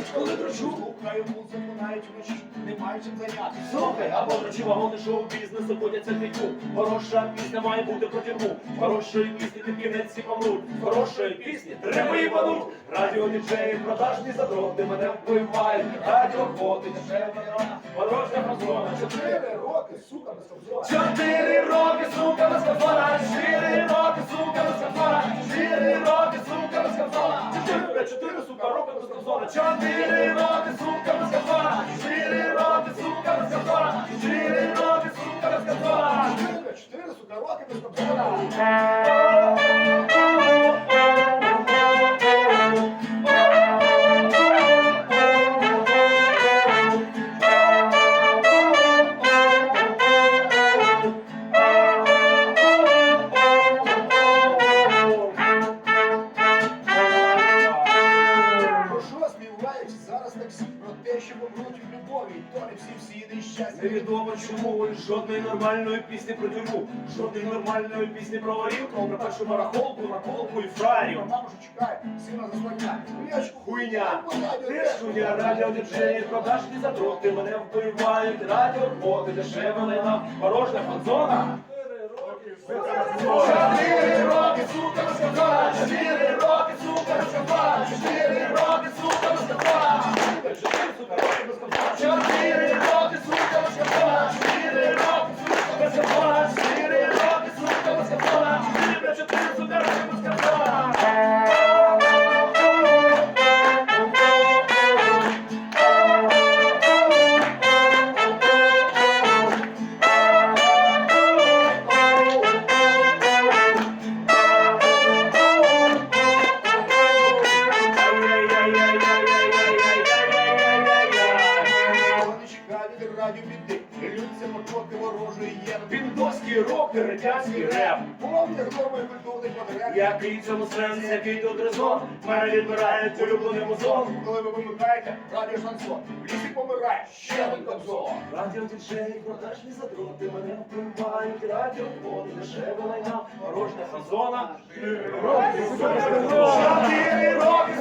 навіть коли дрожу. Слухаю музику навіть вночі. Немає чим зайнятися. Слухай, або речі вагони шоу бізнесу ходяться фігу. Хороша пісня має бути про тюрму. Хорошої пісні під кінець всі помруть. Хорошої пісні треба їбануть. Радіо діджеї, продажні задроти мене вбивають. Радіо боти, дешева Порожня фазона. Чотири роки, сука, без. Чотири роки, Чотири, сука, роки. Зараз таксі? Про те, що помруть від любові, то не всі всі нещасні. Невідомо чому жодної нормальної пісні про тюрму, жодної нормальної пісні про горілку, про першу барахолку, наколку і фраєрів. Мама ж чекає, сина заслоняє. Ну Хуйня, ти ж хуйня, радіо діджеї, продажні задроти, мене вбивають, радіо квоти, дешева лайна, порожня фанзона. Чотири роки, сука, розказала, від біди. Лються мотоки ворожої є. Піндоський рок, і радянський реп. Повні громи культурний подряд. Який цьому сенс, який тут резон? Мене відбирають улюблений музон. Коли ви вимикаєте радіо шансон, в лісі помирає ще один кобзон. Радіо діджей, продажні задроти, мене вбивають, радіо води, дешева лайна, порожня фазона. Роки, сука, Чотири роки,